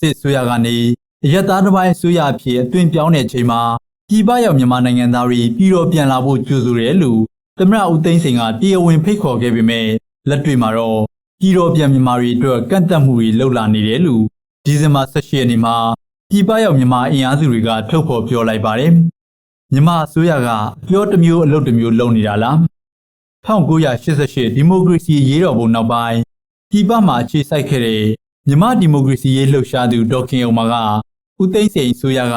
စစ်ဆိုရကနေအယက်သားတစ်ပိုင်းဆိုရအဖြစ်အသွင်ပြောင်းတဲ့ချိန်မှာပြည်ပရောက်မြန်မာနိုင်ငံသားတွေပြည်တော်ပြန်လာဖို့ကြိုးဆိုတယ်လို့သမရဦးသိန်းစိန်ကတရားဝင်ဖိတ်ခေါ်ခဲ့ပေမဲ့လက်တွေ့မှာတော့ပြည်တော်ပြန်မြန်မာတွေအတွက်ကန့်သက်မှုတွေလှုပ်လာနေတယ်လို့ဒီဇင်ဘာ18ရက်နေ့မှာပြည်ပရောက်မြန်မာအင်အားစုတွေကထုတ်ဖော်ပြောလိုက်ပါတယ်မြန်မာအစိုးရကပြောတစ်မျိုးအလုပ်တစ်မျိုးလုပ်နေတာလား1988ဒီမိုကရေစီရေးတော်ပုံနောက်ပိုင်းပြည်ပမှာအခြေစိုက်ခဲ့တဲ့ မြန်မာဒီမိုကရေစီရေးလှုပ်ရှားသူဒေါက်ခင်အောင်မာကဦးသိန်းစိန်အစိုးရက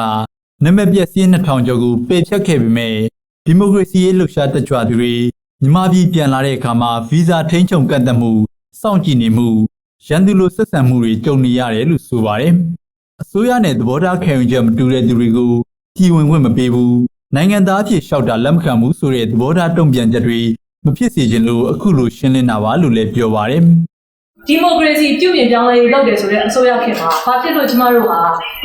နမပြည့်စည်း2000ကျော်ကိုပယ်ဖျက်ခဲ့ပေမဲ့ဒီမိုကရေစီရေးလှုပ်ရှားတက်ကြွသူတွေမြန်မာပြည်ပြန်လာတဲ့အခါမှာဗီဇာထိန်းချုပ်ကန့်သတ်မှုစောင့်ကြည့်နေမှုရန်သူလိုဆက်ဆံမှုတွေကြုံနေရတယ်လို့ဆိုပါတယ်အစိုးရနဲ့သဘောထားခံယူချက်မတူတဲ့သူတွေကိုပြည်ဝင်ခွင့်မပေးဘူးနိုင်ငံသားအဖြစ်လျှောက်တာလက်မခံဘူးဆိုတဲ့သဘောထားတုံ့ပြန်ချက်တွေမဖြစ်စေချင်လို့အခုလိုရှင်းလင်းတာပါလို့လည်းပြောပါတယ် ဒီမိုကရေစီပြုပြင်ပြောင်းလဲရေးလုပ်တယ်ဆိုတဲ့အစိုးရခေတ်မှာဘာဖြစ်လို့ကျမတို့ဟာ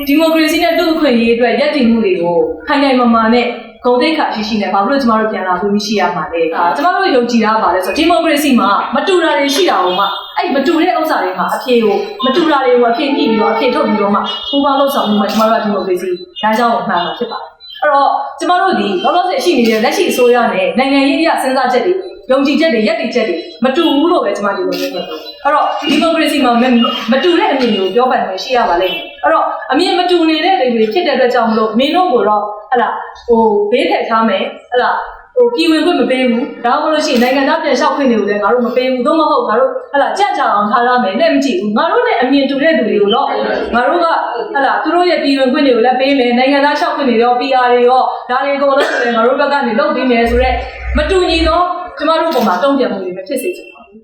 ဒီမိုကရေစီနဲ့လူ့အခွင့်အရေးအတွက်ရည်တည်မှုတွေကိုခိုင်ခိုင်မာမာနဲ့ဂုဏ်သိက္ခာရှိရှိနဲ့ဘာလို့ကျမတို့ပြန်လာလို့မရှိရမှာလဲအာကျမတို့ယုံကြည်တာပါလဲဆိုဒီမိုကရေစီမှာမတူတာတွေရှိတာကိုမှအဲ့မတူတဲ့ဥစ္စာတွေမှာအဖြေကိုမတူတာတွေကိုအဖြေညှိပြီးတော့အဖြေထုတ်ပြီးတော့မှပူပေါင်းလို့ဆောင်မှုမှာကျမတို့ကဒီမိုကရေစီလမ်းကြောင်းကိုမှန်မှာဖြစ်ပါတယ်အဲ့တော့ကျမတို့ဒီလောလောဆယ်ရှိနေတဲ့လက်ရှိအစိုးရနဲ့နိုင်ငံရေးအရစဉ်းစားချက်တွေ ယုံကြည်ချက်တွေယက်တည်ချက်တွေမတူဘူးလို့ပဲကျမဒီလိုမျိုးပြောတယ်အဲ့တော့ဒီမိုကရေစီမှာမမတူတဲ့အမြင်ကိုပြောပိုင်ခွင့်ရှိရပါလိမ့်မယ်အဲ့တော့အမြင်မတူနေတဲ့လူတွေဖြစ်တဲ့အတွက်ကြောင့်မလို့မင်းတို့ကိုတော့ဟလာဟိုဘေးထည့်ထားမယ်ဟလာဟိုပြည်ဝင်ခွင့်မပေးဘူးဒါမှမဟုတ်လို့ရှိရင်နိုင်ငံသားပြန်လျှောက်ခွင့်တွေကိုလည်းငါတို့မပေးဘူးသို့မဟုတ်ငါတို့ဟလာကြက်ကြအောင်ထားရမယ်နဲ့မကြည့်ဘူးငါတို့နဲ့အမြင်တူတဲ့လူတွေကိုတော့ငါတို့ကဟလာသူတို့ရဲ့ပြည်ဝင်ခွင့်တွေကိုလည်းပေးမယ်နိုင်ငံသားလျှောက်ခွင့်တွေရော PR တွေရောဒါတွေအကုန်လုံးဆိုရင်ငါတို့ဘက်ကနေလုပ်ပေးမယ်ဆိုတော့ မတူညီတော့ကျမတို့ပုံမှာတုံ့ပြန်မှုတွေပဲဖြစ်စေချင်ပါဘူး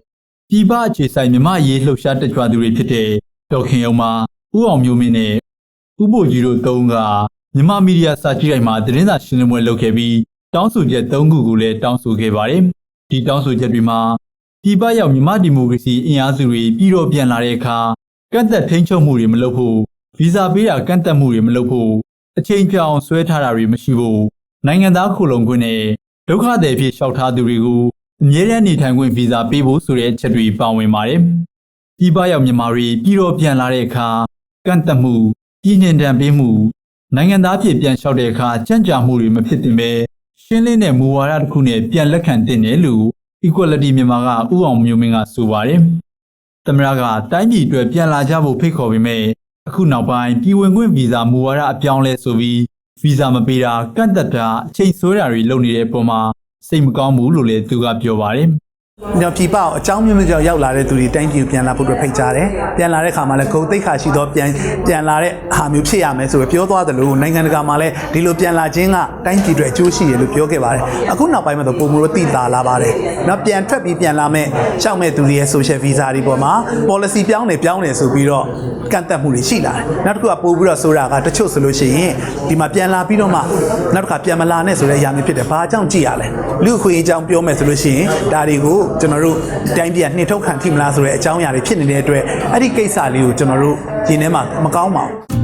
ပြည်ပအခြေဆိုင်မြမရေးလှုပ်ရှားတက်ကြွသူတွေဖြစ်တဲ့ဒေါက်ခင်အောင်မှာဦးအောင်မျိုးမင်းနဲ့ဥပိုလ်ကြီးတို့သုံးကမြမမီဒီယာစာကြည့်တိုင်းမှာသတင်းစာရှင်းလင်းပွဲလုပ်ခဲ့ပြီးတောင်းဆိုချက်၃ခုကိုလည်းတောင်းဆိုခဲ့ပါတယ်။ဒီတောင်းဆိုချက်တွေမှာပြည်ပရောက်မြမဒီမိုကရေစီအင်အားစုတွေပြည်တော်ပြန်လာတဲ့အခါကန့်သက်ထိန်းချုပ်မှုတွေမလုပ်ဖို့ဗီဇာပေးတာကန့်သက်မှုတွေမလုပ်ဖို့အချိန်ပြောင်ဆွဲထားတာတွေမရှိဖို့နိုင်ငံသားခုလုံခွင့်နဲ့ ဒုက္ခသည်ဖြစ်လျှောက်ထားသူတွေကိုအမြဲတမ်းနေထိုင်ခွင့်ဗီဇာပေးဖို့ဆိုတဲ့အချက်တွေပါဝင်ပါတယ်။ပြည်ပရောက်မြန်မာတွေပြည်တော်ပြန်လာတဲ့အခါကန့်သက်မှုပြည်နှင်တံပေးမှုနိုင်ငံသားဖြစ်ပြန်လျှောက်တဲ့အခါကြံ့ကြာမှုတွေမဖြစ်သင့်ပဲရှင်းလင်းတဲ့မူဝါဒတစ်ခုနဲ့ပြန်လက်ခံတင်တယ်လို့ Equality မြန်မာကဥအောင်မျိုးမင်းကဆိုပါတယ်။သမရကတိုင်းပြည်အတွက်ပြန်လာကြဖို့ဖိတ်ခေါ်ပေမဲ့အခုနောက်ပိုင်းပြည်ဝင်ခွင့်ဗီဇာမူဝါဒအပြောင်းလဲဆိုပြီး ဗီဇာမပေးတာကန့်သက်တာအချိန်ဆွဲတာတွေလုပ်နေတဲ့အပေါ်မှာစိတ်မကောင်းဘူးလို့လည်းသူကပြောပါတယ်။။ ညောင်ပြည်ပအောင်အကြောင်းမျိုးမျိုးကြောင့်ရောက်လာတဲ့သူတွေတိုင်းပြည်ကိုပြန်လာဖို့အတွက်ဖိတ်ကြားတယ်။ပြန်လာတဲ့ခါမှာလည်းဂုဏ်သိက္ခာရှိသောပြန်ပြန်လာတဲ့ဟာမျိုးဖြစ်ရမယ်ဆိုပြီးပြောသွားတယ်လို့နိုင်ငံတကာမှာလည်းဒီလိုပြန်လာခြင်းကတိုင်းပြည်အတွက်အကျိုးရှိရလို့ပြောခဲ့ပါတယ်။အခုနောက်ပိုင်းမှာတော့ပုံမလို့တည်လာလာပါတယ်။နောက်ပြန်ထွက်ပြီးပြန်လာမဲ့ရှောက်မဲ့သူတွေရဲ့ social visa တွေပေါ်မှာ policy ပြောင်းနေပြောင်းနေဆိုပြီးတော့ကန့်သက်မှုတွေရှိလာတယ်။နောက်တစ်ခုကပို့ပြီးတော့ဆိုတာကတချို့ဆိုလို့ရှိရင်ဒီမှာပြန်လာပြီးတော့မှနောက်တစ်ခါပြန်မလာနဲ့ဆိုတဲ့အရာမျိုးဖြစ်တယ်။ဘာကြောင့်ကြည့်ရလဲ။လူအခွင့်အရေးအကြောင်းပြောမယ်ဆိုလို့ရှိရင်ဒါတွေကိုကျွန်တော်တို့တိုင်းပြည်ကနှင်ထုတ်ခံထိမလားဆိုတဲ့အကြောင်းအရာတွေဖြစ်နေတဲ့အတွက်အဲ့ဒီကိစ္စလေးကိုကျွန်တော်တို့ရင်းထဲမှာမကောင်းပါဘူး